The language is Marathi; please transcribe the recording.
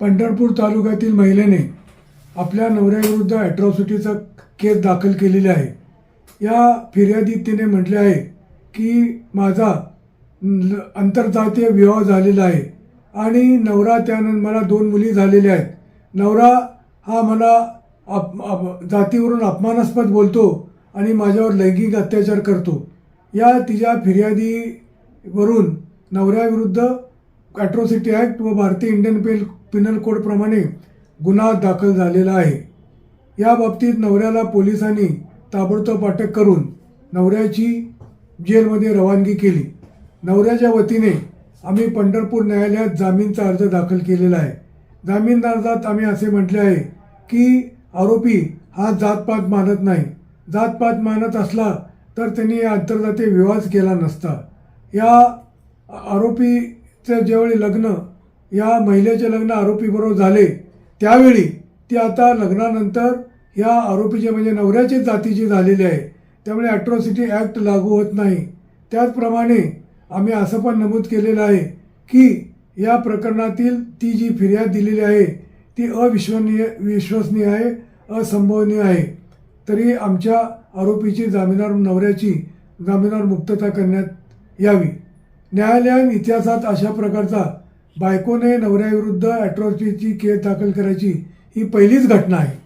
पंढरपूर तालुक्यातील महिलेने आपल्या नवऱ्याविरुद्ध ॲट्रॉसिटीचा केस दाखल केलेली आहे. या फिर्यादीत तिने म्हटले आहे की माझा ल- आंतरजातीय विवाह झालेला आहे आणि नवरा त्यानं मला दोन मुली झालेल्या आहेत. नवरा हा मला अप अप जातीवरून अपमानास्पद बोलतो आणि माझ्यावर लैंगिक अत्याचार करतो. या तिच्या फिर्यादीवरून नवऱ्याविरुद्ध ॲट्रॉसिटी ॲक्ट व भारतीय इंडियन पेल पिनल कोडप्रमाणे गुन्हा दाखल झालेला आहे. या बाबतीत नवऱ्याला पोलिसांनी ताबडतोब अटक करून नवऱ्याची जेलमध्ये रवानगी केली. नवऱ्याच्या वतीने आम्ही पंढरपूर न्यायालयात जामीनचा अर्ज दाखल केलेला आहे. जामीन अर्जात आम्ही असे म्हटले आहे की आरोपी हा जातपात मानत नाही. जातपात मानत असला तर त्यांनी आंतरजातीय विवाह केला नसता. या आरोपी त्या ज्यावेळी लग्न या महिलेचे लग्न आरोपीबरोबर झाले त्यावेळी ती आता लग्नानंतर या आरोपीचे म्हणजे नवऱ्याचीच जातीची झालेली आहे. त्यामुळे ॲट्रॉसिटी ॲक्ट लागू होत नाही. त्याचप्रमाणे आम्ही असं पण नमूद केलेलं आहे की या प्रकरणातील ती जी फिर्याद दिलेली आहे ती अविश्वनीय विश्वसनीय आहे असंभवनीय आहे. तरी आमच्या आरोपीची जामिनार नवऱ्याची जामिनार मुक्तता करण्यात यावी. न्यायालयान इतिहासात अशा प्रकारचा बायकोने नवऱ्याविरुद्ध ॲट्रॉसिटीची केस दाखल करायची ही पहिलीच घटना आहे.